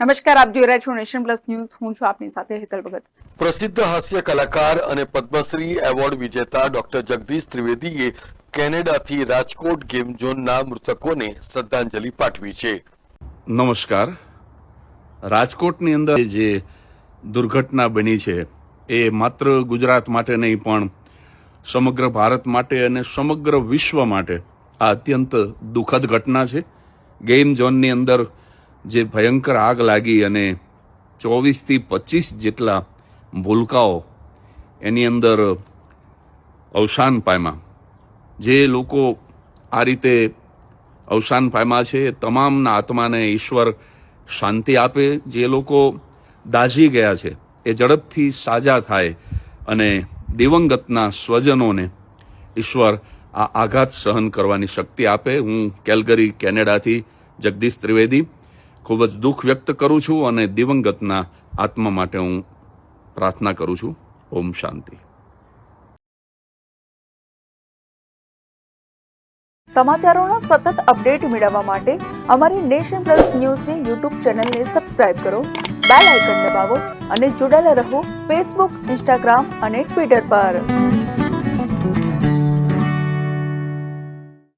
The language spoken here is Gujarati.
નમસ્કાર આપ જોઈ રહ્યા છો નેશન પ્લસ ન્યૂઝ. હું છું આપની સાથે હેતલ ભગત. પ્રસિદ્ધ હાસ્ય કલાકાર અને પદ્મશ્રી એવોર્ડ વિજેતા ડોક્ટર જગદીશ ત્રિવેદીએ કેનેડાથી રાજકોટ ગેમ ઝોનના મૃતકોને શ્રદ્ધાંજલિ પાઠવી છે. નમસ્કાર. રાજકોટની અંદર જે દુર્ઘટના બની છે એ માત્ર ગુજરાત માટે નહીં પણ સમગ્ર ભારત માટે અને સમગ્ર વિશ્વ માટે આ અત્યંત દુઃખદ ઘટના છે. ગેમ ઝોનની અંદર જે ભયંકર આગ લાગી અને ચોવીસથી પચીસ જેટલા ભૂલકાઓ એની અંદર અવસાન પામ્યા. જે લોકો આ રીતે અવસાન પામ્યા છે, તમામના આત્માને ઈશ્વર શાંતિ આપે. જે લોકો દાઝી ગયા છે, એ ઝડપથી સાજા થાય અને દિવંગતના સ્વજનોને ઈશ્વર આ આઘાત સહન કરવાની શક્તિ આપે. હું કેલગરી, કેનેડાથી જગદીશ ત્રિવેદી. ખૂબ જ દુઃખ વ્યક્ત કરું છું અને દિવંગતના આત્મા માટે હું પ્રાર્થના કરું છું. ઓમ શાંતિ. સમાચારોના સતત અપડેટ મેળવવા માટે અમારી નેશન પ્લસ ન્યૂઝની યુટ્યુબ ચેનલને સબસ્ક્રાઇબ કરો, બેલ આઇકન દબાવો અને જોડાયેલા રહો ફેસબુક, ઇન્સ્ટાગ્રામ અને ટ્વિટર પર.